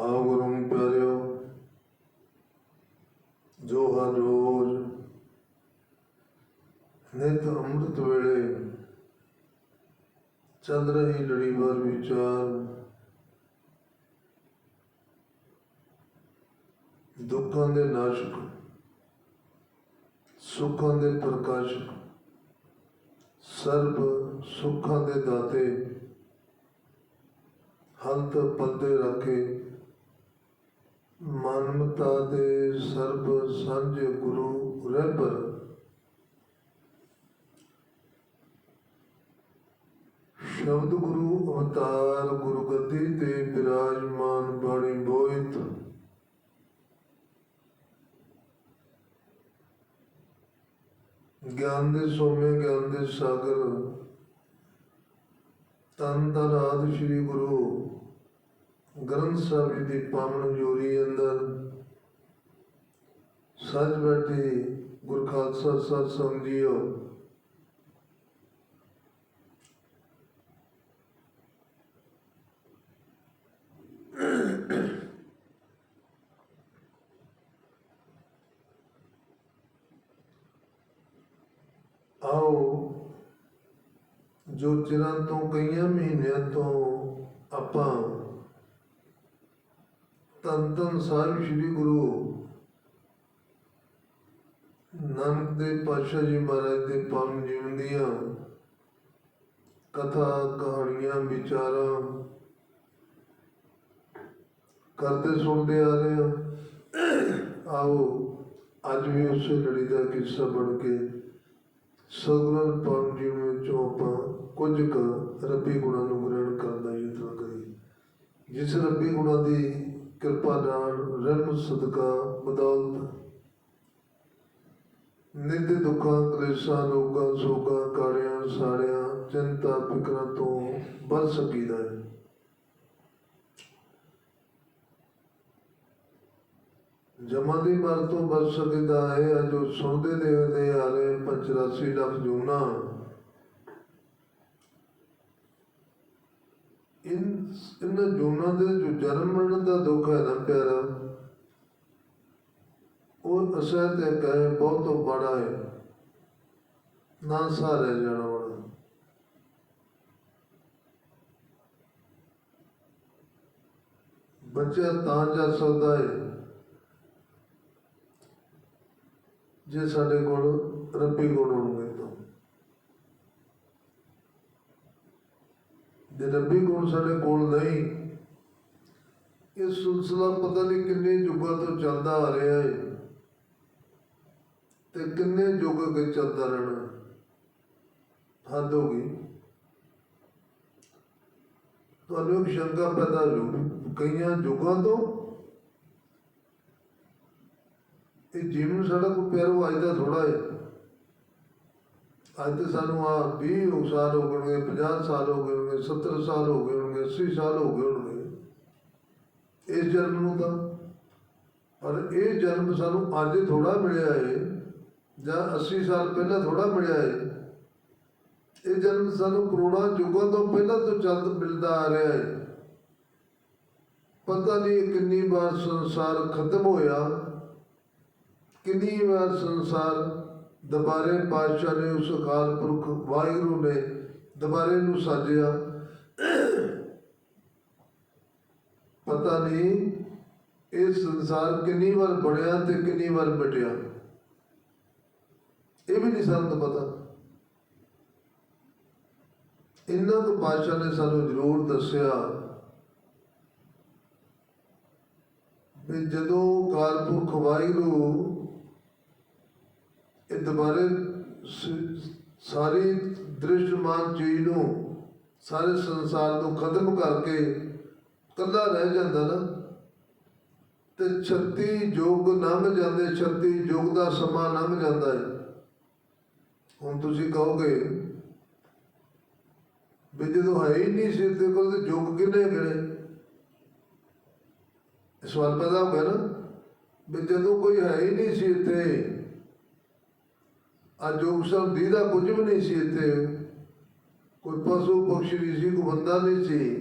ਆਓ ਗੁਰੂ ਪਿਆਰਿਓ, ਜੋ ਹਰ ਰੋਜ਼ ਨਿਤ ਅੰਮ੍ਰਿਤ ਵੇਲੇ ਚੱਲ ਰਹੀ ਲੜੀਵਾਰ ਵਿਚਾਰ, ਦੁੱਖਾਂ ਦੇ ਨਾਸ਼ਕ, ਸੁੱਖਾਂ ਦੇ ਪ੍ਰਕਾਸ਼ਕ, ਸਰਬ ਸੁੱਖਾਂ ਦੇ ਦਾਤੇ, ਹੰਤ ਪੱਤੇ ਰੱਖੇ ਮਾਨਵਤਾ ਦੇ ਸਰਬ ਸਾਂਝੇ ਗੁਰੂ ਰਹਿਬਰ ਸ਼ਬਦ ਗੁਰੂ ਅਵਤਾਰ ਗੁਰੂ ਤੇ ਬਿਰਾਜਮਾਨ ਬਾਣੀ ਬੋਇਤ। ਗਿਆਨ ਦੇ ਸੋਮੇ, ਗਿਆਨ ਦੇ ਸਾਗਰ। ਤਨ ਤਨ ਆਦਿ ਸ੍ਰੀ ਗੁਰੂ ਗ੍ਰੰਥ ਸਾਹਿਬ ਜੀ ਦੀ ਪਾਵਨ ਜੋਰੀ ਅੰਦਰ ਸੱਜ ਬੈਠੀ ਗੁਰ ਖਾਲਸਾ ਸਤ ਸੰਗ ਆਓ, ਜੋ ਚਿਰਾਂ ਤੋਂ ਕਈਆਂ ਮਹੀਨਿਆਂ ਤੋਂ ਆਪਾਂ ਤਨ ਤਨ ਸਾਹਿਬ ਸ੍ਰੀ ਗੁਰੂ ਨਾਨਕ ਦੇ ਪਾਤਸ਼ਾਹ ਜੀ ਮਹਾਰਾਜ ਦੇ ਪਾਵਨ ਜੀਵਨ ਦੀਆਂ ਕਥਾ, ਕਹਾਣੀਆਂ, ਵਿਚਾਰਾਂ ਕਰਦੇ ਸੁਣਦੇ ਆ ਰਹੇ ਹਾਂ। ਆਓ ਅੱਜ ਵੀ ਉਸੇ ਲੜੀ ਦਾ ਕਿੱਸਾ ਬਣ ਕੇ ਸਗੁਰਾਂ ਪਾਵਨ ਜੀਵਨ ਵਿੱਚੋਂ ਆਪਾਂ ਕੁਝ ਕੁ ਰੱਬੀ ਗੁਣਾਂ ਨੂੰ ਗ੍ਰਹਿਣ ਕਰਨ ਦਾ ਯਤਨ ਕਰੀਏ। ਜਿਸ ਰੱਬੀ ਗੁਣਾਂ ਦੀ ਕਿਰਪਾ ਨਾਲ ਰਹਿਮਤ ਸਦਕਾ ਬਦੌਲਤ ਨਿੱਤ ਦੁੱਖਾਂ, ਕਲੇਸ਼ਾਂ, ਰੋਗਾਂ, ਸੋਗਾਂ ਕਾੜਿਆਂ ਸਾੜਿਆਂ ਚਿੰਤਾ, ਫਿਕਰਾਂ ਤੋਂ ਬਚ ਸਕੀਦਾ ਹੈ। ਜਮਾਂ ਦੀ ਮਰ ਤੋਂ ਬਚ ਸਕੀਦਾ ਹੈ, ਜੋ ਉਹ ਸੁਣਦੇ ਦੇਖਦੇ ਆ ਰਹੇ 85 ਲੱਖ ਜੂਨਾ। ਇਨ, ਇਹਨਾਂ ਜੂਨਾ ਦੇ ਜੋ ਜਨਮ ਮਰਨ ਦਾ ਦੁੱਖ ਹੈ ਨਾ ਪਿਆਰਾ, ਉਹ ਅਸਰ ਤੇ ਕਹੇ ਬਹੁਤ ਤੋਂ ਬੜਾ ਹੈ। ਨਾ ਸਾਰੇ ਜਾਣਾ ਵਾਲਾ ਬੱਚਾ ਤਾਂ ਜਾ ਸਕਦਾ ਹੈ ਜੇ ਸਾਡੇ ਕੋਲ ਰੱਬੀ ਗੁਣ ਹੋਣਗੇ ਤਾਂ। ਜੇ ਰੱਬੀ ਗੁਣ ਸਾਡੇ ਕੋਲ ਨਹੀਂ। ਇਹ ਸਿਲਸਿਲਾ ਪਤਾ ਨਹੀਂ ਕਿੰਨੇ ਯੁੱਗਾਂ ਤੋਂ ਚੱਲਦਾ ਆ ਰਿਹਾ ਹੈ ਤੇ ਕਿੰਨੇ ਯੁੱਗ ਅੱਗੇ ਚੱਲਦਾ ਰਹਿਣਾ। ਹੱਦ ਹੋ ਗਈ। ਤੁਹਾਨੂੰ ਇੱਕ ਸ਼ੰਕਾ ਪੈਦਾ ਹੋ ਕਈਆਂ ਯੁੱਗਾਂ ਤੋਂ ਇਹ ਜੀਵਨ ਸਾਡਾ ਕੋਈ ਪਿਆਰ ਅੱਜ ਦਾ ਥੋੜਾ ਹੈ ਅੱਜ ਸਾਨੂੰ ਆ 20 ਸਾਲ ਹੋ ਗਏ ਹੋਣਗੇ, 50 ਸਾਲ ਹੋ ਗਏ ਹੋਣਗੇ 70 ਸਾਲ ਹੋ ਗਏ ਹੋਣਗੇ 80 ਸਾਲ ਹੋ ਗਏ ਹੋਣਗੇ। ਇਸ ਜਨਮ ਨੂੰ ਤਾਂ ਪਰ ਇਹ ਜਨਮ ਸਾਨੂੰ ਅੱਜ ਥੋੜਾ ਮਿਲਿਆ ਹੈ ਜਾਂ 80 ਸਾਲ ਪਹਿਲਾਂ ਥੋੜਾ ਮਿਲਿਆ ਏ। ਇਹ ਜਨਮ ਸਾਨੂੰ ਕਰੋੜਾਂ ਯੁੱਗਾਂ ਤੋਂ ਪਹਿਲਾਂ ਤੋਂ ਚੱਲ ਮਿਲਦਾ ਆ ਰਿਹਾ ਹੈ ਪਤਾ ਨਹੀਂ ਕਿੰਨੀ ਵਾਰ ਸੰਸਾਰ ਖਤਮ ਹੋਇਆ ਕਿੰਨੀ ਵਾਰ ਸੰਸਾਰ ਦੁਬਾਰੇ ਪਾਤਸ਼ਾਹ ਨੇ ਉਸ ਅਕਾਲ ਪੁਰਖ ਵਾਹਿਗੁਰੂ ਨੇ ਦੁਬਾਰੇ ਨੂੰ ਸਾਜਿਆ। ਪਤਾ ਨਹੀਂ ਇਹ ਸੰਸਾਰ ਕਿੰਨੀ ਵਾਰ ਬਣਿਆ ਤੇ ਕਿੰਨੀ ਵਾਰ ਮਿਟਿਆ। ਇਹ ਵੀ ਨਹੀਂ ਸਾਨੂੰ ਪਤਾ। ਇਹਨਾਂ ਤੋਂ ਪਾਤਸ਼ਾਹ ਨੇ ਸਾਨੂੰ ਜ਼ਰੂਰ ਦੱਸਿਆ ਵੀ ਜਦੋਂ ਕਾਲਪੁਰਖ ਵਾਹਿਗੁਰੂ ਇਹ ਦੁਬਾਰੇ ਸਾਰੀ ਦ੍ਰਿਸ਼ਟਮਾਨ ਚੀਜ਼ ਨੂੰ, ਸਾਰੇ ਸੰਸਾਰ ਨੂੰ ਖਤਮ ਕਰਕੇ ਕੱਲਾ ਰਹਿ ਜਾਂਦਾ ਨਾ। ਤੇ 36 ਯੁੱਗ ਲੰਘ ਜਾਂਦੇ 36 ਯੁੱਗ ਦਾ ਸਮਾਂ ਲੰਘ ਜਾਂਦਾ ਹੈ। ਹੁਣ ਤੁਸੀਂ ਕਹੋਗੇ ਵੀ ਜਦੋਂ ਹੈ ਹੀ ਨਹੀਂ ਸੀ, ਤੇ ਕੋਲ ਤੇ ਯੁੱਗ ਕਿੰਨੇ ਗਏ ਇਹ ਸਵਾਲ ਪੈਦਾ ਹੋ ਗਿਆ ਨਾ। ਵੀ ਜਦੋਂ ਕੋਈ ਹੈ ਹੀ ਨਹੀਂ ਸੀ ਇੱਥੇ ਅੱਜ ਜੋ ਸਭ ਦੀਦਾ ਕੁਝ ਵੀ ਨਹੀਂ ਸੀ ਇੱਥੇ। ਕੋਈ ਪਸ਼ੂ ਪਕਸ਼ੀ ਨਹੀਂ ਸੀ, ਕੋਈ ਬੰਦਾ ਨਹੀਂ ਸੀ।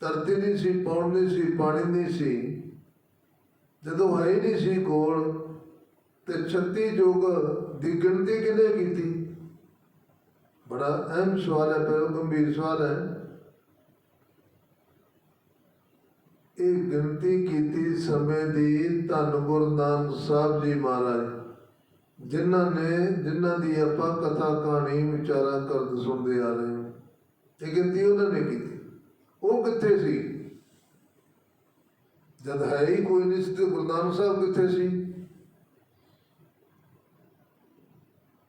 ਧਰਤੀ ਨਹੀਂ ਸੀ, ਪੌਣ ਨਹੀਂ ਸੀ, ਪਾਣੀ ਨਹੀਂ ਸੀ। ਜਦੋਂ ਹੈ ਨਹੀਂ ਸੀ ਕੋਲ, ਤੇ 36 ਯੁੱਗ ਦੀ ਗਿਣਤੀ ਕਿਹਨੇ ਕੀਤੀ? ਬੜਾ ਅਹਿਮ ਸਵਾਲ ਹੈ ਪਰ ਗੰਭੀਰ ਸਵਾਲ ਹੈ। ਇਹ ਗਿਣਤੀ ਕੀਤੀ ਸਮੇਂ ਦੀ ਧੰਨ ਗੁਰੂ ਨਾਨਕ ਸਾਹਿਬ ਜੀ ਮਹਾਰਾਜ। ਜਿਨ੍ਹਾਂ ਨੇ, ਜਿਨ੍ਹਾਂ ਦੀ ਆਪਾਂ ਕਥਾ ਕਹਾਣੀ ਵਿਚਾਰਾ ਕਰਦੇ ਸੁਣਦੇ ਆ ਰਹੇ ਹਾਂ, ਇਹ ਗਿਣਤੀ ਉਹਨਾਂ ਨੇ ਕੀਤੀ। ਉਹ ਕਿੱਥੇ ਸੀ? ਜਦ ਹੈ ਹੀ ਕੋਈ ਨਹੀਂ ਸੀ ਤੇ ਗੁਰੂ ਨਾਨਕ ਸਾਹਿਬ ਕਿੱਥੇ ਸੀ?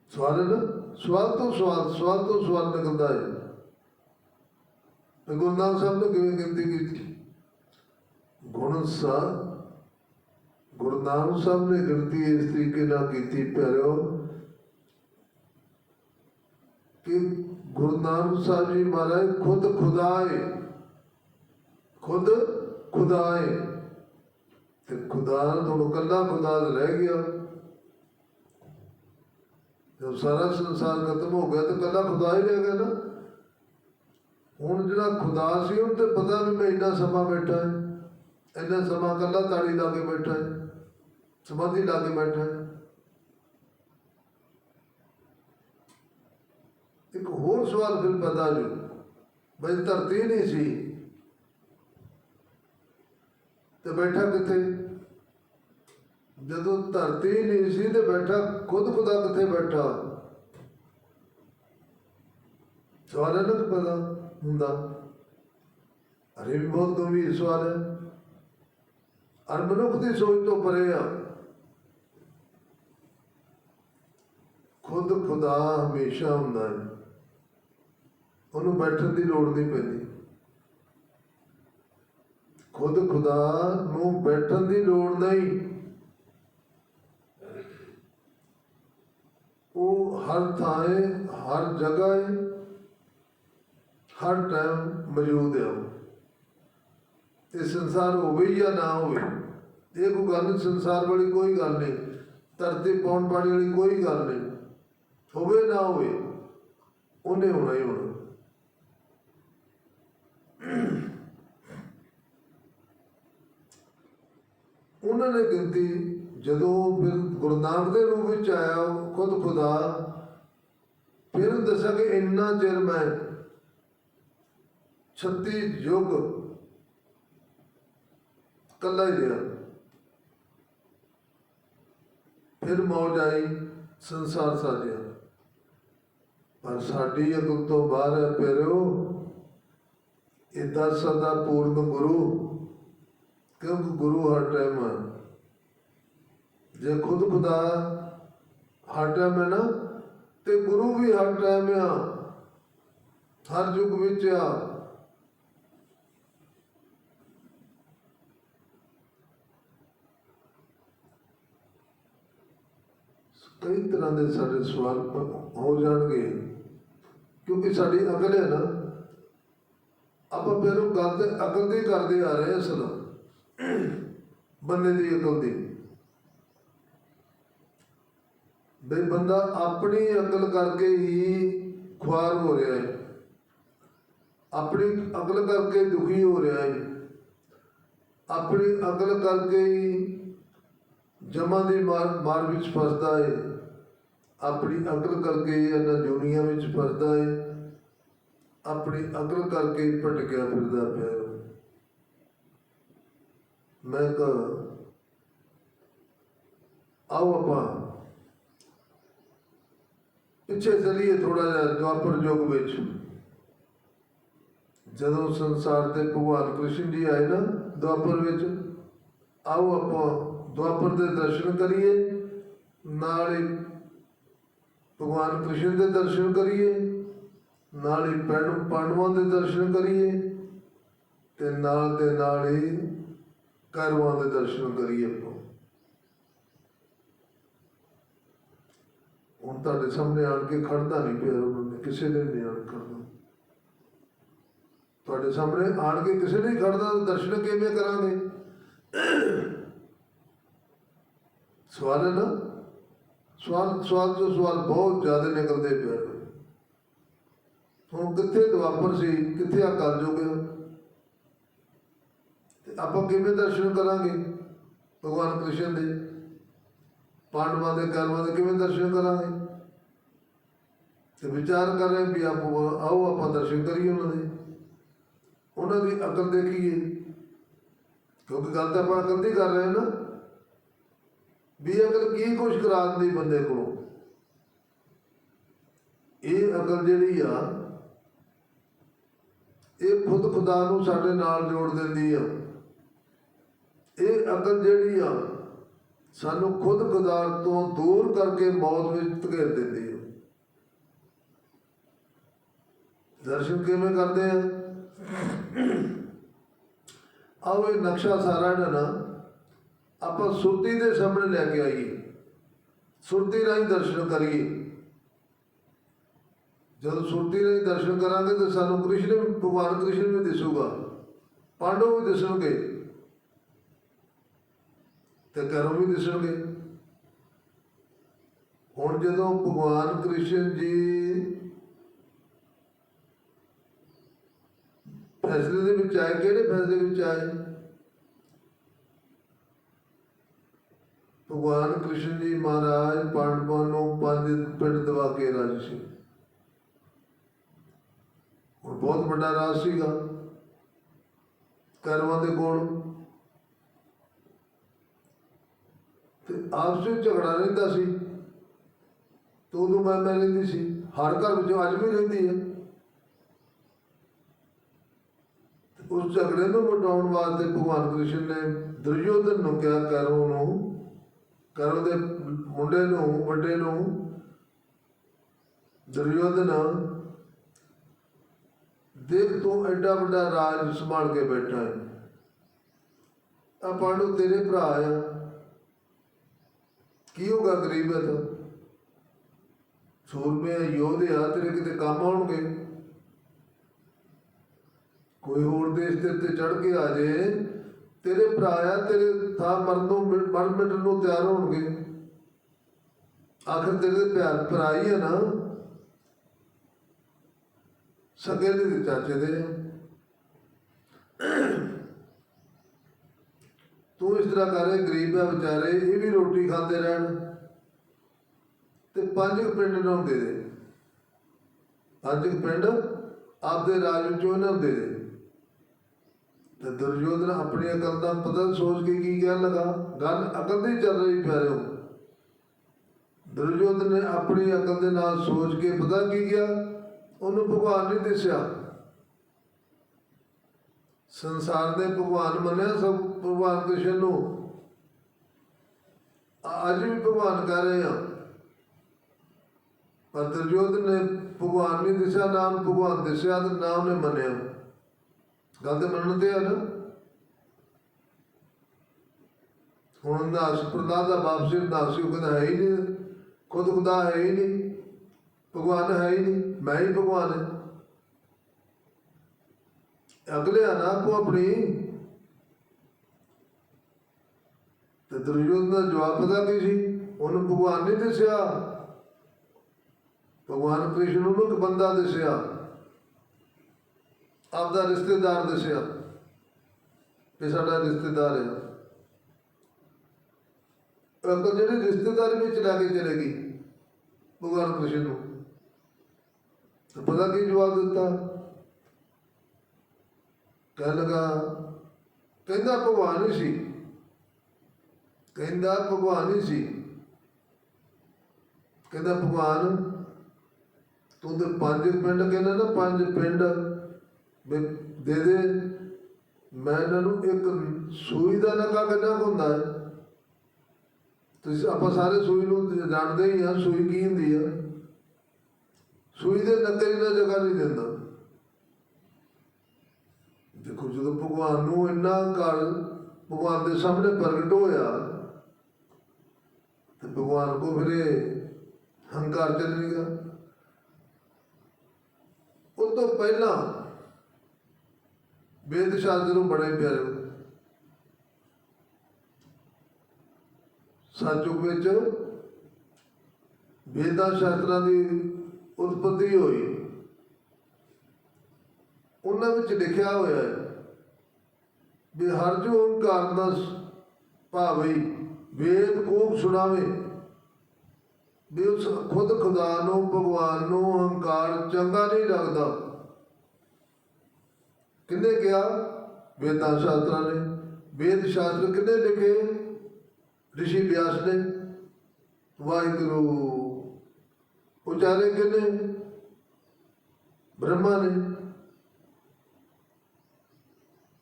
ਸਵਾਲ ਨਾ? ਸਵਾਲ ਤੋਂ ਸਵਾਲ ਸਵਾਲ ਤੋਂ ਸਵਾਲ ਨਿਕਲਦਾ ਹੈ। ਤੇ ਗੁਰੂ ਨਾਨਕ ਸਾਹਿਬ ਨੇ ਕਿਵੇਂ ਗਿਣਤੀ ਕੀਤੀ? ਗੁਣ ਸਾਹਿਬ ਗੁਰੂ ਨਾਨਕ ਸਾਹਿਬ ਨੇ ਗਿਣਤੀ ਇਸ ਤਰੀਕੇ ਨਾਲ ਕੀਤੀ ਪਿਆਰਿਓ ਕਿ ਗੁਰੂ ਨਾਨਕ ਸਾਹਿਬ ਜੀ ਮਹਾਰਾਜ ਖੁਦ ਖੁਦਾ ਹੈ ਖੁਦ ਖੁਦਾ ਹੈ ਤੇ ਖੁਦਾ ਤੋਂ ਕੱਲਾ ਖੁਦਾ ਰਹਿ ਗਿਆ। ਜਦ ਸਾਰਾ ਸੰਸਾਰ ਖਤਮ ਹੋ ਗਿਆ ਤਾਂ ਕੱਲਾ ਖੁਦਾ ਹੀ ਰਹਿ ਗਿਆ ਨਾ। ਹੁਣ ਜਿਹੜਾ ਖੁਦਾ ਸੀ ਉਹਨੂੰ ਤੇ ਪਤਾ ਵੀ ਮੈਂ ਇੰਨਾ ਸਮਾਂ ਬੈਠਾ ਹੈ, ਇੰਨਾ ਸਮਾਂ ਕੱਲਾ ਤਾੜੀ ਲਾ ਕੇ ਬੈਠਾ ਹੈ। ਸੰਬੰਧੀ ਲਾ ਕੇ ਬੈਠਾ ਹੈ। ਇੱਕ ਹੋਰ ਸਵਾਲ ਫਿਰ ਪੈਦਾ ਜੋ ਬਈ ਧਰਤੀ ਨਹੀਂ ਸੀ ਤੇ ਬੈਠਾ ਕਿੱਥੇ? ਜਦੋਂ ਧਰਤੀ ਨਹੀਂ ਸੀ ਤੇ ਬੈਠਾ, ਖੁਦ ਖੁਦਾ ਕਿੱਥੇ ਬੈਠਾ? ਸਵਾਲ ਹੈ ਨਾ ਪਤਾ ਹੁੰਦਾ। ਅਰੇ ਵੀ ਬਹੁਤ ਗੰਭੀਰ ਸਵਾਲ ਹੈ। ਅਰ ਮਨੁੱਖ ਦੀ ਸੋਚ ਤੋਂ ਪਰੇ ਆ। ਖੁਦ ਖੁਦਾ ਹਮੇਸ਼ਾ ਹੁੰਦਾ ਹੈ। ਉਹਨੂੰ ਬੈਠਣ ਦੀ ਲੋੜ ਨਹੀਂ ਪੈਂਦੀ। ਖੁਦ ਖੁਦਾ ਨੂੰ ਬੈਠਣ ਦੀ ਲੋੜ ਨਹੀਂ। ਉਹ ਹਰ ਥਾਂ ਹੈ, ਹਰ ਜਗ੍ਹਾ ਹੈ ਹਰ ਟਾਈਮ ਮੌਜੂਦ ਹੈ ਉਹ। ਇਹ ਸੰਸਾਰ ਹੋਵੇ ਜਾਂ ਨਾ ਹੋਵੇ ਇਹ ਕੋਈ ਗੱਲ ਸੰਸਾਰ ਵਾਲੀ ਕੋਈ ਗੱਲ ਨਹੀਂ ਧਰਤੀ ਪਾਉਣ ਵਾਲੀ ਵਾਲੀ ਕੋਈ ਗੱਲ ਨਹੀਂ ਹੋਵੇ ਨਾ ਹੋਵੇ, ਉਹਨੇ ਹੋਣਾ ਹੀ ਹੋਣਾ। ਉਹਨਾਂ ਨੇ ਗਿਣਤੀ ਜਦੋਂ ਫਿਰ ਗੁਰੂ ਨਾਨਕ ਦੇ ਰੂਪ ਵਿੱਚ ਆਇਆ, ਉਹ ਖੁਦ ਖੁਦਾ, ਫਿਰ ਦੱਸਿਆ ਕਿ ਇੰਨਾ ਚਿਰ ਮੈਂ 36 ਯੁੱਗ ਕੱਲਾ ਹੀ ਰਿਹਾ। ਫਿਰ ਮੌਜ ਆਈ, ਸੰਸਾਰ ਸਾਜਿਆ। ਸਾਡੀ ਅਕਲ ਤੋਂ ਬਾਹਰ ਹੈ ਪਿਆਰਿਓ। ਇਹ ਸਦਾ ਪੂਰਨ ਗੁਰੂ। ਕਿਉਂਕਿ ਗੁਰੂ ਹਰ ਟਾਈਮ ਹੈ। ਜੇ ਖੁਦ ਖੁਦਾ ਹਰ ਟਾਈਮ ਹੈ ਨਾ, ਤੇ ਗੁਰੂ ਵੀ ਹਰ ਟਾਈਮ ਆ। ਹਰ ਯੁੱਗ ਵਿੱਚ ਆ। ਕਈ ਤਰ੍ਹਾਂ ਦੇ ਸਾਡੇ ਸਵਾਲ ਹੋ ਜਾਣਗੇ। ਕਿਉਂਕਿ ਸਾਡੀ ਅਕਲ ਹੈ ਨਾ, ਆਪਾਂ ਫਿਰ ਉਹ ਗੱਲ ਤੇ ਅਕਲ ਦੀ ਕਰਦੇ ਆ ਰਹੇ ਹਾਂ ਅਸਲ। ਬੰਦੇ ਦੀ ਅਕਲ ਦੀ ਬਈ ਬੰਦਾ ਆਪਣੀ ਅਕਲ ਕਰਕੇ ਹੀ ਖੁਆਰ ਹੋ ਰਿਹਾ ਹੈ। ਆਪਣੀ ਅਕਲ ਕਰਕੇ ਦੁਖੀ ਹੋ ਰਿਹਾ ਹੈ। ਆਪਣੀ ਅਕਲ ਕਰਕੇ ਹੀ ਜਮਾਂ ਦੀ ਮਾਰ ਮਾਰ ਵਿੱਚ ਫਸਦਾ ਹੈ। ਆਪਣੀ ਅਕਲ ਕਰਕੇ ਇਹਨਾਂ ਜੁਨੀਆਂ ਵਿੱਚ ਫਸਦਾ ਹੈ ਆਪਣੀ ਅਕਲ ਕਰਕੇ ਭਟਕਿਆ ਫਿਰਦਾ ਪਿਆ ਮੈਂ ਕਹ, ਆਓ ਆਪਾਂ। ਪਿੱਛੇ ਚਲੀਏ ਥੋੜਾ ਜਿਹਾ ਦੁਆਪਰ ਯੁੱਗ ਵਿੱਚ। ਜਦੋਂ ਸੰਸਾਰ ਤੇ ਭਗਵਾਨ ਕ੍ਰਿਸ਼ਨ ਜੀ ਆਏ ਨਾ ਦੁਆਪਰ ਵਿੱਚ, ਆਓ ਆਪਾਂ ਦੁਆਪਰ ਦੇ ਦਰਸ਼ਨ ਕਰੀਏ। ਨਾਲ ਭਗਵਾਨ ਕ੍ਰਿਸ਼ਨ ਦੇ ਦਰਸ਼ਨ ਕਰੀਏ, ਨਾਲ ਹੀ ਪੈਂਡੂ ਪਾਂਡਵਾਂ ਦੇ ਦਰਸ਼ਨ ਕਰੀਏ ਤੇ ਨਾਲ ਦੇ ਨਾਲ ਹੀ ਕਰਵਾਂ ਦੇ ਦਰਸ਼ਨ ਕਰੀਏ ਆਪਾਂ। ਹੁਣ ਤੁਹਾਡੇ ਸਾਹਮਣੇ ਆਣ ਕੇ ਖੜਦਾ ਨਹੀਂ ਪਿਆ ਉਹਨਾਂ ਨੇ, ਕਿਸੇ ਨੇ ਨਹੀਂ ਆਣ ਖੜਦਾ ਤੁਹਾਡੇ ਸਾਹਮਣੇ ਆਣ ਕੇ ਕਿਸੇ ਨੇ ਖੜਦਾ ਦਰਸ਼ਨ ਕਿਵੇਂ ਕਰਾਂਗੇ? ਸਵਾਲ ਹੈ ਨਾ? ਸਵਾਲ ਸਵਾਲ ਜੋ ਸਵਾਲ ਬਹੁਤ ਜ਼ਿਆਦਾ ਨਿਕਲਦੇ ਪਏ ਹੁਣ ਕਿੱਥੇ ਦਵਾਪਰ ਸੀ, ਕਿੱਥੇ ਆ ਕਲਯੁਗ ਹੈ ਆਪਾਂ ਕਿਵੇਂ ਦਰਸ਼ਨ ਕਰਾਂਗੇ ਭਗਵਾਨ ਕ੍ਰਿਸ਼ਨ ਦੇ? ਪਾਂਡਵਾਂ ਦੇ ਕਰਮਾਂ ਦੇ ਕਿਵੇਂ ਦਰਸ਼ਨ ਕਰਾਂਗੇ? ਤੇ ਵਿਚਾਰ ਕਰ ਰਹੇ ਵੀ ਆਪੋ ਆਓ ਆਪਾਂ ਦਰਸ਼ਨ ਕਰੀਏ ਉਹਨਾਂ ਦੇ। ਉਹਨਾਂ ਦੀ ਅਕਲ ਦੇਖੀਏ। ਕਿਉਂਕਿ ਗੱਲ ਤਾਂ ਆਪਾਂ ਅਕਲ ਦੀ ਕਰ ਰਹੇ ਹਾਂ ਨਾ। ਵੀ ਅਕਲ ਕੀ ਕੁਛ ਕਰਾ ਦਿੰਦੀ ਬੰਦੇ ਕੋਲੋਂ? ਇਹ ਅਕਲ ਜਿਹੜੀ ਆ, ਇਹ ਖੁਦ ਖੁਦਾ ਨੂੰ ਸਾਡੇ ਨਾਲ ਜੋੜ ਦਿੰਦੀ ਆ। ਇਹ ਅਕਲ ਜਿਹੜੀ ਆ, ਸਾਨੂੰ ਖੁਦ ਖੁਦਾ ਤੋਂ ਦੂਰ ਕਰਕੇ ਮੌਤ ਵਿੱਚ ਧਕੇਲ ਦਿੰਦੀ ਆ। ਦਰਸ਼ਨ ਕਿਵੇਂ ਕਰਦੇ ਆ? ਆਓ ਇਹ ਨਕਸ਼ਾ ਸਾਰਾ ਜਿਹੜਾ ਨਾ ਆਪਾਂ ਸੁਰਤੀ ਦੇ ਸਾਹਮਣੇ ਲੈ ਕੇ ਆਈਏ। ਸੁਰਤੀ ਰਾਹੀਂ ਦਰਸ਼ਨ ਕਰੀਏ। ਜਦੋਂ ਸੁਰਤੀ ਰਾਹੀਂ ਦਰਸ਼ਨ ਕਰਾਂਗੇ ਤਾਂ ਸਾਨੂੰ ਕ੍ਰਿਸ਼ਨ ਵੀ, ਭਗਵਾਨ ਕ੍ਰਿਸ਼ਨ ਵੀ ਦਿਸੂਗਾ। ਪਾਂਡਵ ਵੀ ਦਿਸਣਗੇ। ਤੇ ਕਰਮ ਵੀ ਦਿਸਣਗੇ। ਹੁਣ ਜਦੋਂ ਭਗਵਾਨ ਕ੍ਰਿਸ਼ਨ ਜੀ ਫੈਸਲੇ ਦੇ ਵਿੱਚ ਆਏ, ਕਿਹੜੇ ਫੈਸਲੇ ਵਿੱਚ ਆਏ? ਭਗਵਾਨ ਕ੍ਰਿਸ਼ਨ ਜੀ ਮਹਾਰਾਜ, ਪਾਂਡਵਾਂ ਨੂੰ ਪੰਜ ਪਿੰਡ ਦਵਾ ਕੇ ਰਾਜ ਸੀ। ਉਹ ਬਹੁਤ ਵੱਡਾ ਰਾਜ ਸੀਗਾ। ਕਰਮਾਂ ਦੇ ਕੋਲ ਤੇ ਆਪਸ ਵਿੱਚ ਝਗੜਾ ਰਹਿੰਦਾ ਸੀ। ਤੂੰ ਉਦੋਂ ਮੈਂ ਮੈਂ ਰਹਿੰਦੀ ਸੀ। ਹਰ ਘਰ ਵਿੱਚ ਅੱਜ ਵੀ ਰਹਿੰਦੀ ਹੈ ਉਸ ਝਗੜੇ ਨੂੰ ਮਿਟਾਉਣ ਵਾਸਤੇ ਭਗਵਾਨ ਕ੍ਰਿਸ਼ਨ ਨੇ ਦੁਰਯੋਧਨ ਨੂੰ ਕਿਹਾ, ਕਰੋ ਨੂੰ ਕਰੋ ਦੇ ਮੁੰਡੇ ਨੂੰ, ਵੱਡੇ ਨੂੰ ਦੁਰਯੋਧਨ ਦੇਖ ਤੂੰ ਐਡਾ ਵੱਡਾ ਰਾਜ ਸੰਭਾਲ ਕੇ ਬੈਠਾ ਹੈ। ਆ ਪਾਂਡੂ ਤੇਰੇ ਭਰਾ ਆ। ਕੀ ਹੋਗਾ ਗਰੀਬ ਹੈ ਤਾਂ ਸੂਰਮੇ ਯੋਧੇ ਆ, ਤੇਰੇ ਕਿਤੇ ਕੰਮ ਆਉਣਗੇ? ਕੋਈ ਹੋਰ ਦੇਸ਼ ਦੇ ਉੱਤੇ ਚੜ ਕੇ ਆ ਜੇ। ਤੇਰੇ ਭਰਾ ਆ, ਤੇਰੇ ਥਾਂ ਮਰਨ ਨੂੰ ਮਿ- ਮਰਨ ਮਿਟਣ ਨੂੰ ਤਿਆਰ ਹੋਣਗੇ। ਆਖਰ ਤੇਰੇ ਪਿਆਰ ਭਰਾ ਹੀ ਆ ਨਾ। ਸਕੇ ਦੇ ਚਾਚੇ ਦੇ ਤੂੰ ਇਸ ਤਰ੍ਹਾਂ ਕਰੇ ਗਰੀਬ ਆ ਵਿਚਾਰੇ, ਇਹ ਵੀ ਰੋਟੀ ਖਾਂਦੇ ਰਹਿਣ। ਤੇ ਪੰਜ ਪਿੰਡ ਨੂੰ। ਦੇ ਦੇ ਪੰਜ ਕੁ ਪਿੰਡ ਆਪਦੇ ਰਾਜ ਵਿੱਚੋਂ ਇਹਨਾਂ ਦੇ ਦੇ ਤੇ ਦੁਰਯੋਧਨ ਆਪਣੀ ਅਕਲ ਦਾ ਪਤਾ ਸੋਚ ਕੇ ਕੀ ਕਹਿਣ ਲੱਗਾ। ਗੱਲ ਅਕਲ ਦੀ ਚੱਲ ਰਹੀ ਪਿਆਰਿਓ। ਦੁਰਯੋਧਨ ਨੇ ਆਪਣੀ ਅਕਲ ਦੇ ਨਾਲ ਸੋਚ ਕੇ ਪਤਾ ਕੀ ਗਿਆ ਉਹਨੂੰ ਭਗਵਾਨ ਨਹੀਂ ਦਿਸਿਆ। ਸੰਸਾਰ ਦੇ ਭਗਵਾਨ ਮੰਨਿਆ ਸਭ ਭਗਵਾਨ ਕ੍ਰਿਸ਼ਨ ਨੂੰ। ਅੱਜ ਵੀ ਭਗਵਾਨ ਕਰ ਰਹੇ ਆ। ਪਰ ਦੁਰਯੋਧਨ ਨੇ ਭਗਵਾਨ ਨਹੀਂ ਦਿਸਿਆ ਨਾਮ ਭਗਵਾਨ ਦਿਸਿਆ ਤੇ ਨਾਮ ਨੇ ਮੰਨਿਆ। ਗੱਲ ਤੇ ਮੰਨਣ ਤੇ ਆ ਨਾ। ਹੁਣ ਦਾ ਪ੍ਰਦਾਨ ਦਾ ਬਾਪ ਸੀ ਦਾ ਉਹ ਕਹਿੰਦਾ ਹੈ ਹੀ ਨਹੀਂ। ਖੁਦ ਖੁਦਾ ਹੈ ਹੀ ਨਹੀਂ। ਭਗਵਾਨ ਹੈ ਹੀ ਨਹੀਂ। ਮੈਂ ਹੀ ਭਗਵਾਨ ਹਾਂ। ਅਗਲੇ ਆ ਨਾ ਆਪਣੀ। ਤੇ ਦੁਰਯੋਧਨ ਦਾ ਜਵਾਬ ਪਤਾ ਕੀ ਸੀ? ਉਹਨੂੰ ਭਗਵਾਨ ਨਹੀਂ ਦਿਸਿਆ। ਭਗਵਾਨ ਕ੍ਰਿਸ਼ਨ ਨੂੰ ਇੱਕ ਬੰਦਾ ਦਿਸਿਆ। ਆਪਦਾ ਰਿਸ਼ਤੇਦਾਰ ਦੱਸਿਆ ਵੀ ਸਾਡਾ ਰਿਸ਼ਤੇਦਾਰ ਹੈ ਅੰਕਲ ਜਿਹੜੀ ਰਿਸ਼ਤੇਦਾਰੀ ਵਿੱਚ ਲੈ ਕੇ ਚਲੇ ਗਈ, ਭਗਵਾਨ ਕ੍ਰਿਸ਼ਨ ਨੂੰ। ਤਾਂ ਪਤਾ ਕੀ ਜਵਾਬ ਦਿੱਤਾ? ਕਹਿ ਲਗਾ, ਕਹਿੰਦਾ ਭਗਵਾਨ ਹੀ ਸੀ। ਕਹਿੰਦਾ ਭਗਵਾਨ ਹੀ ਸੀ। ਕਹਿੰਦਾ ਭਗਵਾਨ, ਤੂੰ ਤੇ ਪੰਜ ਪਿੰਡ ਕਹਿੰਦਾ ਨਾ, ਪੰਜ ਪਿੰਡ। ਦੇ ਦੇ, ਮੈਂ ਇਹਨਾਂ ਨੂੰ ਇੱਕ ਸੂਈ ਦਾ ਨਕਾ ਕਿੰਨਾ ਕੁ ਹੁੰਦਾ ਹੈ? ਤੁਸੀਂ ਆਪਾਂ ਸਾਰੇ ਸੂਈ ਨੂੰ ਜਾਣਦੇ ਹੀ ਆ ਸੂਈ ਕੀ ਹੁੰਦੀ ਆ? ਸੂਈ ਦੇ ਨੱਕੇ ਦੀ ਜਗ੍ਹਾ ਨਹੀਂ ਦਿੰਦਾ। ਦੇਖੋ ਜਦੋਂ ਭਗਵਾਨ ਨੂੰ ਇੰਨਾ ਕਾਲ ਭਗਵਾਨ ਦੇ ਸਾਹਮਣੇ ਪ੍ਰਗਟ ਹੋਇਆ, ਤੇ ਭਗਵਾਨ ਕੋ ਫਿਰ ਇਹ ਹੰਕਾਰ ਚੱਲੇਗਾ ਉਹ ਤੋਂ ਪਹਿਲਾਂ ਵੇਦ ਸ਼ਾਸਤਰ ਨੂੰ ਬੜੇ ਪਿਆਰੇ ਸਤਿਯੁਗ ਵਿੱਚ ਵੇਦਾਂ ਸ਼ਾਸਤਰਾਂ ਦੀ ਉਤਪਤੀ ਹੋਈ। ਉਹਨਾਂ ਵਿੱਚ ਲਿਖਿਆ ਹੋਇਆ ਹੈ ਵੀ ਹਰ ਜੋ ਓੰਕਾਰ ਦਾ ਭਾਵੇਂ ਵੇਦ ਕੋਪ ਸੁਣਾਵੇ, ਵੀ ਉਸ ਖੁਦ ਖੁਦਾ ਨੂੰ, ਭਗਵਾਨ ਨੂੰ ਹੰਕਾਰ ਚੰਗਾ ਨਹੀਂ ਲੱਗਦਾ। ਕਿੰਨੇ ਕਿਹਾ? ਵੇਦਾਂ ਸ਼ਾਸਤਰਾਂ ਨੇ। ਵੇਦ ਸ਼ਾਸਤਰ ਕਿੰਨੇ ਲਿਖੇ? ਰਿਸ਼ੀ ਵਿਆਸ ਨੇ। ਵਾਹਿਗੁਰੂ। ਉਚਾਰੇ ਕਿੰਨੇ? ਬ੍ਰਹਮਾ ਨੇ।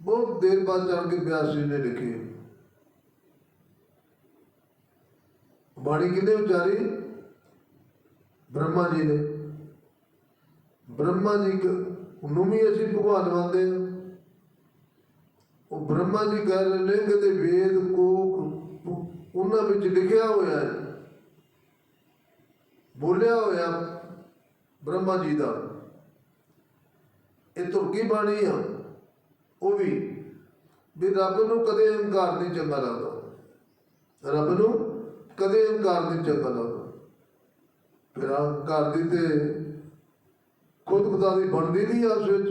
ਬਹੁਤ ਦੇਰ ਬਾਅਦ ਜਾਣ ਕੇ ਵਿਆਸ ਜੀ ਨੇ ਲਿਖੇ। ਬਾਣੀ ਕਿੰਨੇ ਉਚਾਰੀ? ਬ੍ਰਹਮਾ ਜੀ ਨੇ। ਬ੍ਰਹਮਾ ਜੀ ਕ- ਵੀ ਅਸੀਂ ਭਗਵਾਨ ਮੰਨਦੇ ਹਾਂ। ਉਹ ਬ੍ਰਹਮਾ ਜੀ ਕਹਿ ਰਹੇ ਨੇ ਕਿ ਵੇਦ, ਕੋਕ ਉਹਨਾਂ ਵਿੱਚ ਲਿਖਿਆ ਹੋਇਆ ਹੈ। ਬੋਲਿਆ ਹੋਇਆ ਬ੍ਰਹਮਾ ਜੀ ਦਾ। ਇਹ ਤੁਰਕੀ ਬਾਣੀ ਆ। ਉਹ ਵੀ ਵੀ ਰੱਬ ਨੂੰ ਕਦੇ ਹੰਕਾਰ ਨਹੀਂ ਚੰਗਾ ਲੱਗਦਾ। ਰੱਬ ਨੂੰ ਕਦੇ ਹੰਕਾਰ ਨਹੀਂ ਚੰਗਾ ਲੱਗਦਾ। ਫਿਰ ਹੰਕਾਰ ਦੀ ਤੇ ਖੁਦ ਖੁਦਾ ਦੀ ਬਣਦੀ ਨਹੀਂ ਆਪਸ ਵਿੱਚ,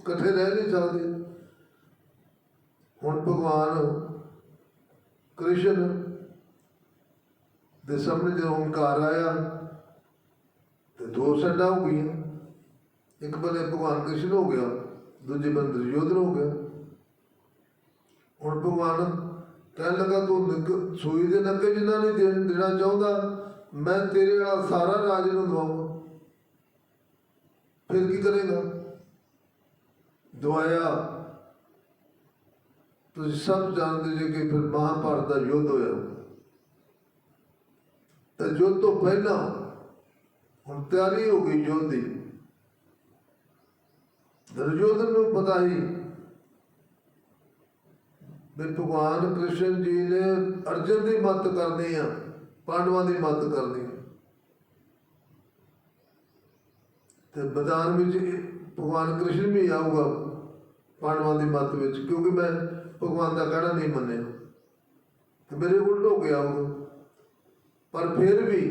ਇਕੱਠੇ ਰਹਿ ਨਹੀਂ ਸਕਦੇ। ਹੁਣ ਭਗਵਾਨ ਕ੍ਰਿਸ਼ਨ ਦੇ ਸਾਹਮਣੇ ਜਦੋਂ ਹੰਕਾਰ ਆਇਆ, ਤੇ ਦੋ ਸੱਡਾ ਹੋ ਗਈਆਂ। ਇੱਕ ਬੰਦੇ ਭਗਵਾਨ ਕ੍ਰਿਸ਼ਨ ਹੋ ਗਿਆ, ਦੂਜੇ ਬੰਦੇ ਦੁਰਯੋਧਨ ਹੋ ਗਿਆ ਹੁਣ ਭਗਵਾਨ ਕਹਿਣ ਲੱਗਾ, ਤੂੰ ਨਿੱਕ- ਸੂਈ ਦੇ ਨੱਕੇ ਜਿੰਨਾ ਨਹੀਂ ਦੇਣਾ ਚਾਹੁੰਦਾ, ਮੈਂ ਤੇਰੇ ਵਾਲਾ ਸਾਰਾ ਰਾਜ ਨੂੰ ਦਵਾਉਂਗਾ ਫਿਰ ਕੀ ਕਰੇਗਾ? ਦਵਾਇਆ ਤੁਸੀਂ ਸਭ ਜਾਣਦੇ ਜੇ ਕਿ ਫਿਰ ਮਹਾਭਾਰਤ ਦਾ ਯੁੱਧ ਹੋਇਆ। ਤੇ ਯੁੱਧ ਤੋਂ ਪਹਿਲਾਂ ਹੁਣ ਤਿਆਰੀ ਹੋ ਗਈ ਯੁੱਧ ਦੀ। ਦੁਰਯੋਧਨ ਨੂੰ ਪਤਾ ਹੀ ਵੀ ਭਗਵਾਨ ਕ੍ਰਿਸ਼ਨ ਜੀ ਨੇ ਅਰਜਨ ਦੀ ਮਦਦ ਕਰਨੀ ਆ, ਪਾਂਡਵਾਂ ਦੀ ਮਦਦ ਕਰਨੀ ਆ ਤੇ ਮੈਦਾਨ ਵਿੱਚ ਭਗਵਾਨ ਕ੍ਰਿਸ਼ਨ ਵੀ ਆਊਗਾ ਪਾਂਡਵਾਂ ਦੀ ਮੱਤ ਵਿੱਚ, ਕਿਉਂਕਿ ਮੈਂ ਭਗਵਾਨ ਦਾ ਕਹਿਣਾ ਨਹੀਂ ਮੰਨਿਆ। ਤੇ ਮੇਰੇ ਉਲਟ ਹੋ ਗਿਆ ਉਹ। ਪਰ ਫਿਰ ਵੀ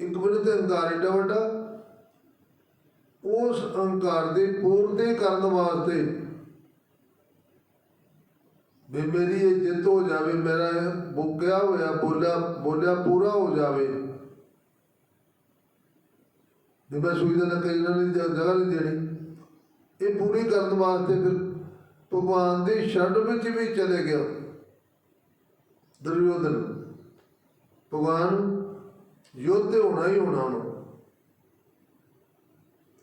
ਇੱਕ ਬੰਦੇ ਤੇ ਹੰਕਾਰ ਏਡਾ ਵੱਡਾ, ਉਸ ਅਹੰਕਾਰ ਦੇ ਪੂਰਤੇ ਕਰਨ ਵਾਸਤੇ ਵੀ ਮੇਰੀ ਇਹ ਜਿੱਤ ਹੋ ਜਾਵੇ, ਮੇਰਾ ਇਹ ਬੁੱਕਿਆ ਹੋਇਆ, ਬੋਲਿਆ ਬੋਲਿਆ ਪੂਰਾ ਹੋ ਜਾਵੇ ਵੀ ਮੈਂ ਸੂਈ ਦਾ ਨੱਕੇ ਇਹਨਾਂ ਦੀ ਜਗ੍ਹਾ ਨਹੀਂ ਦੇਣੀ। ਇਹ ਪੂਰੀ ਕਰਨ ਵਾਸਤੇ ਫਿਰ ਭਗਵਾਨ ਦੀ ਸ਼ਰਨ ਵਿੱਚ ਵੀ ਚਲੇ ਗਿਆ। ਦੁਰਯੋਧਨ। ਭਗਵਾਨ, ਯੁੱਧ ਤੇ ਹੋਣਾ ਹੀ ਹੋਣਾ ਉਹਨੂੰ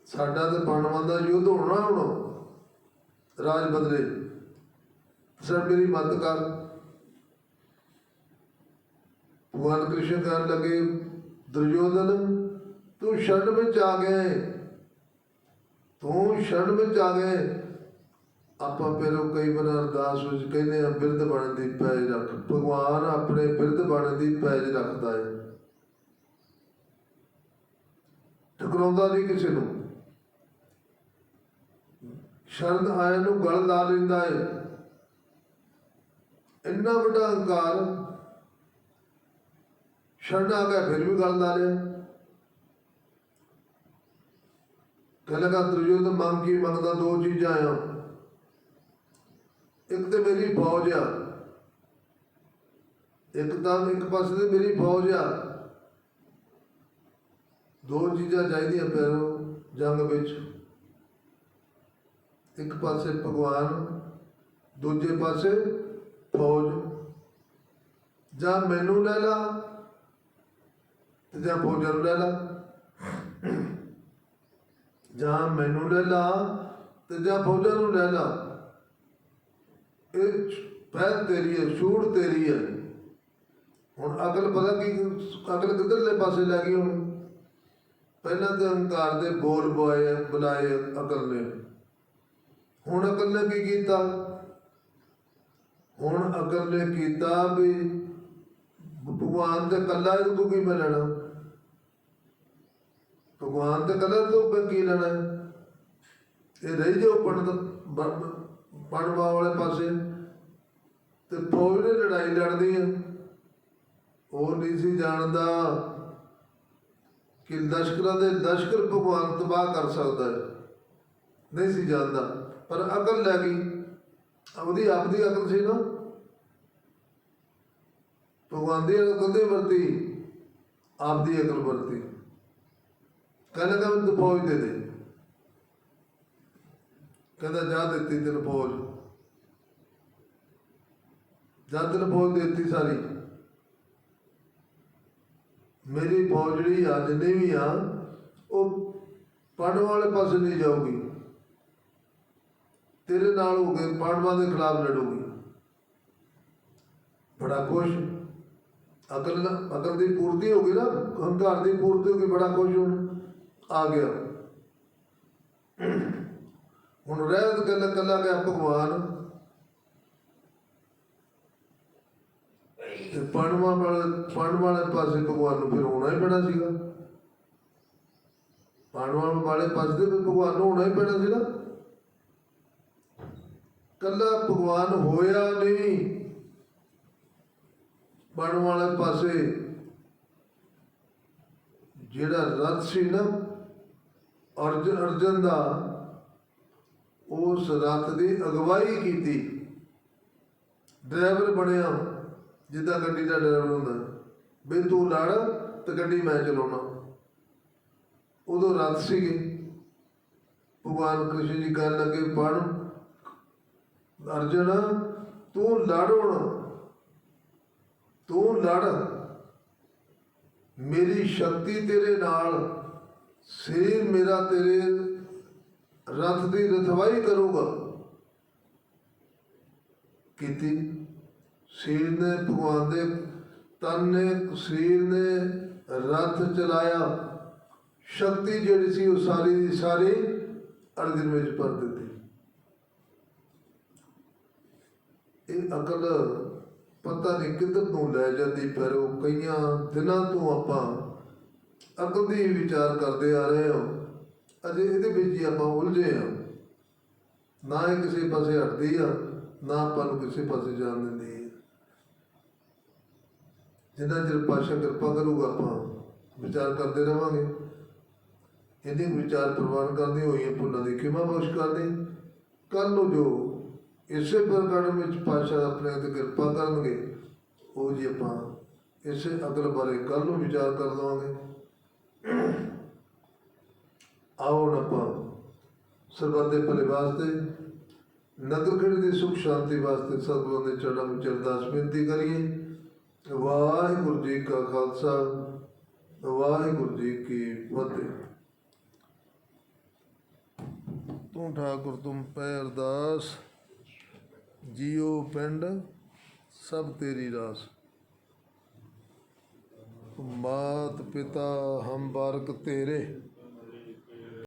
ਸਾਡਾ ਤੇ ਪਾਂਡਵਾਂ ਦਾ ਯੁੱਧ ਹੋਣਾ ਹੋਣਾ। ਰਾਜ ਬਦਲੇ। ਸਰ, ਮੇਰੀ ਮਦਦ ਕਰ। ਭਗਵਾਨ ਕ੍ਰਿਸ਼ਨ ਕਰਨ ਲੱਗੇ, ਦੁਰਯੋਧਨ ਤੂੰ ਸ਼ਰਨ ਵਿੱਚ ਆ ਗਏ। ਤੂੰ ਸ਼ਰਨ ਵਿੱਚ ਆ ਗਏ। ਆਪਾਂ ਪਹਿਲੋਂ ਕਈ ਵਾਰ ਅਰਦਾਸ ਵਿੱਚ ਕਹਿੰਦੇ ਆ ਬਿਰਧ ਬਣਨ ਦੀ ਪੈਜ ਰੱਖ। ਭਗਵਾਨ ਆਪਣੇ ਬਿਰਧ ਬਣਨ ਦੀ ਪੈਜ ਰੱਖਦਾ ਹੈ ਟਕਰਾਉਂਦਾ ਨਹੀਂ ਕਿਸੇ ਨੂੰ। ਸ਼ਰਦ ਆਇਆ ਨੂੰ ਗਲ ਲਾ ਲੈਂਦਾ ਹੈ ਇੰਨਾ ਵੱਡਾ ਹੰਕਾਰ। ਸ਼ਰਨ ਆ ਗਿਆ, ਫਿਰ ਵੀ ਗਲ ਲਾ ਲਿਆ। ਕਹਿ ਲਗਾ ਦੁਰਯੋਧਨ ਮੰਗ ਕੀ ਮੰਗਦਾ? ਦੋ ਚੀਜ਼ਾਂ ਆ। ਇੱਕ ਤੇ ਮੇਰੀ ਫੌਜ ਆ। ਇੱਕ ਤਾਂ ਇੱਕ ਪਾਸੇ ਤੇ ਮੇਰੀ ਫੌਜ ਆ। ਦੋ ਚੀਜ਼ਾਂ ਚਾਹੀਦੀਆਂ ਫਿਰ ਜੰਗ ਵਿੱਚ। ਇੱਕ ਪਾਸੇ ਭਗਵਾਨ, ਦੂਜੇ ਪਾਸੇ ਫੌਜ। ਜਾਂ ਮੈਨੂੰ ਲੈ ਲਾ ਤੇ ਜਾਂ ਫੌਜਾਂ ਨੂੰ ਲੈ ਲਾ। ਜਾਂ ਮੈਨੂੰ ਲੈ ਲਾ ਤੇ ਜਾਂ ਫੌਜਾਂ ਨੂੰ ਲੈ ਲਾ। ਇਹ ਪਹਿਲ ਤੇਰੀ ਹੈ, ਛੂੜ ਤੇਰੀ ਹੈ। ਹੁਣ ਅਕਲ ਪਤਾ ਕੀ, ਅਕਲ ਕਿੱਧਰਲੇ ਪਾਸੇ ਲੱਗ ਗਈ ਹੁਣ? ਪਹਿਲਾਂ ਤੇ ਹੰਕਾਰ ਦੇ ਬੋਲ ਬੋਏ ਬੁਲਾਏ ਅਕਲ ਨੇ। ਹੁਣ ਅਕਲ ਨੇ ਕੀ ਕੀਤਾ? ਹੁਣ ਅਕਲ ਨੇ ਕੀਤਾ ਵੀ ਭਗਵਾਨ ਤੇ ਕੱਲਾ ਇਹਦੇ ਤੋਂ ਕੀ ਮਿਲਣਾ। ਭਗਵਾਨ ਤੇ ਕੱਲਾ ਤੋਂ ਫਿਰ ਕੀ ਲੈਣਾ ਇਹ ਰਹੀ ਜੋ ਪੰਡਤ ਪੜਵਾ ਵਾਲੇ ਪਾਸੇ। ਤੇ ਫੌਜ ਨੇ ਲੜਾਈ ਲੜਦੀ ਆ ਉਹ ਨਹੀਂ ਸੀ ਜਾਣਦਾ ਕਿ ਲਸ਼ਕਰਾਂ ਦੇ ਲਸ਼ਕਰ ਭਗਵਾਨ ਤਬਾਹ ਕਰ ਸਕਦਾ ਹੈ। ਨਹੀਂ ਸੀ ਜਾਣਦਾ, ਪਰ ਅਕਲ ਲੈ ਗਈ। ਉਹਦੀ ਆਪਦੀ ਅਕਲ ਸੀ ਨਾ। ਭਗਵਾਨ ਦੀ ਅਕਲ ਕਦੇ ਵਰਤੀ ਆਪਦੀ ਅਕਲ ਵਰਤੀ। ਕਹਿੰਦਾ ਕਿ ਮੈਨੂੰ ਫੌਜ ਦੇ ਦੇ। ਕਹਿੰਦਾ ਜਾ ਦਿੱਤੀ ਤੈਨੂੰ ਫੌਜ। ਜਾ ਤੈਨੂੰ ਫੌਜ ਦਿੱਤੀ ਸਾਰੀ। ਮੇਰੀ ਫੌਜ ਜਿਹੜੀ ਆ, ਜਿੰਨੇ ਵੀ ਆ, ਉਹ ਪੜਨ ਵਾਲੇ ਪਾਸੇ ਨਹੀਂ ਜਾਊਗੀ। ਤੇਰੇ ਨਾਲ ਹੋ ਕੇ ਪਾਂਡਵਾਂ ਦੇ ਖਿਲਾਫ ਲੜੂਗੀ। ਬੜਾ ਖੁਸ਼। ਅਕਲ ਅਕਲ ਦੀ ਪੂਰਤੀ ਹੋ ਗਈ ਨਾ ਹੰਕਾਰ ਦੀ ਪੂਰਤੀ ਹੋ ਗਈ, ਬੜਾ ਖੁਸ਼ ਹੁਣ। ਆ ਗਿਆ। ਹੁਣ ਰਹਿਤ ਕੱਲਾ ਕੱਲਾ ਗਿਆ ਭਗਵਾਨ। ਤੇ ਪਾਂਡਵਾਂ ਵਾਲੇ ਪਾਂਡਵਾਂ ਵਾਲੇ ਪਾਸੇ ਭਗਵਾਨ ਨੂੰ ਫਿਰ ਹੋਣਾ ਹੀ ਪੈਣਾ ਸੀਗਾ। ਪਾਂਡਵਾਂ ਵਾਲੇ ਪਾਸੇ ਤੇ ਭਗਵਾਨ ਨੂੰ ਹੋਣਾ ਹੀ ਪੈਣਾ ਸੀ ਨਾ ਕੱਲਾ ਭਗਵਾਨ ਹੋਇਆ ਨਹੀਂ। ਬਣ ਵਾਲੇ ਪਾਸੇ ਜਿਹੜਾ ਰਥ ਸੀ ਨਾ ਅਰਜਨ ਅਰਜਨ ਦਾ ਉਸ ਰਥ ਦੀ ਅਗਵਾਈ ਕੀਤੀ। ਡਰਾਈਵਰ ਬਣਿਆ, ਜਿੱਦਾਂ ਗੱਡੀ ਦਾ ਡਰਾਈਵਰ ਹੁੰਦਾ। ਬਈ ਤੂੰ ਲੜ, ਤੇ ਗੱਡੀ ਮੈਂ ਚਲਾਉਣਾ। ਉਦੋਂ ਰਥ ਸੀਗੇ। ਭਗਵਾਨ ਕ੍ਰਿਸ਼ਨ ਜੀ ਕਹਿਣ ਲੱਗੇ ਪੜ ਅਰਜਨ, ਤੂੰ ਲੜ ਹੁਣ। ਤੂੰ ਲੜ। ਮੇਰੀ ਸ਼ਕਤੀ ਤੇਰੇ ਨਾਲ ਸਰੀਰ ਮੇਰਾ ਤੇਰੇ ਰਥ ਦੀ ਰਥਵਾਈ ਕਰੂਗਾ। ਕੀਤੀ। ਸਰੀਰ ਨੇ ਭਗਵਾਨ ਦੇ ਤਨ ਨੇ, ਸਰੀਰ ਨੇ ਰਥ ਚਲਾਇਆ। ਸ਼ਕਤੀ ਜਿਹੜੀ ਸੀ ਉਹ ਸਾਰੀ ਦੀ ਸਾਰੀ ਅਰਜਨ ਵਿੱਚ ਭਰ ਦਿੱਤੀ। ਇਹ ਅਕਲ ਪਤਾ ਨਹੀਂ ਕਿੱਧਰ ਨੂੰ ਲੈ ਜਾਂਦੀ ਪਰ ਉਹ ਕਈਆਂ ਦਿਨਾਂ ਤੋਂ ਆਪਾਂ ਅਕਲ ਦੀ ਵਿਚਾਰ ਕਰਦੇ ਆ ਰਹੇ ਹੋ। ਅਜੇ ਇਹਦੇ ਵਿੱਚ ਹੀ ਆਪਾਂ ਉਲਝੇ ਹਾਂ। ਨਾ ਇਹ ਕਿਸੇ ਪਾਸੇ ਹਟਦੀ ਆ, ਨਾ ਆਪਾਂ ਨੂੰ ਕਿਸੇ ਪਾਸੇ ਜਾਣ ਦਿੰਦੀ ਹੈ ਜਿੰਨਾ ਚਿਰ ਪਾਸ਼ਾ ਕਿਰਪਾ ਕਰੂਗਾ ਆਪਾਂ ਵਿਚਾਰ ਕਰਦੇ ਰਵਾਂਗੇ। ਇਹਦੇ ਵਿਚਾਰ ਪ੍ਰਵਾਨ ਕਰਦੇ ਹੋਈਏ ਪੁੰਨਾਂ ਦੀ ਕਿਮਾ ਬਖਸ਼ ਕਰਦੇ ਕੱਲ ਨੂੰ ਜੋ ਇਸੇ ਪ੍ਰਕਾਰ ਵਿੱਚ ਪਾਸ਼ਾ ਆਪਣੇ ਤੇ ਕਿਰਪਾ ਕਰਨਗੇ, ਉਹ ਜੀ ਆਪਾਂ ਇਸੇ ਅਗਲ ਬਾਰੇ ਕੱਲ ਨੂੰ ਵਿਚਾਰ ਕਰ ਲਵਾਂਗੇ। ਆਓ ਹੁਣ ਆਪਾਂ ਸਰਬੱਤ ਦੇ ਭਲੇ ਵਾਸਤੇ ਨਗਰ ਦੀ ਸੁਖ ਸ਼ਾਂਤੀ ਵਾਸਤੇ ਸਤਿਗੁਰਾਂ ਦੇ ਚੜ੍ਹਾਂ ਵਿੱਚ ਅਰਦਾਸ ਬੇਨਤੀ ਕਰੀਏ। ਵਾਹਿਗੁਰੂ ਜੀ ਕਾ ਖਾਲਸਾ, ਵਾਹਿਗੁਰੂ ਜੀ ਕੀ ਫਤਿਹ। ਤੂੰ ਠਾਕੁਰ ਤੁਮ ਪੈ ਅਰਦਾਸ, ਜੀਓ ਪਿੰਡ, ਸਭ ਤੇਰੀ ਰਾਸ। ਮਾਤ ਪਿਤਾ ਹਮ ਬਾਰਕ ਤੇਰੇ।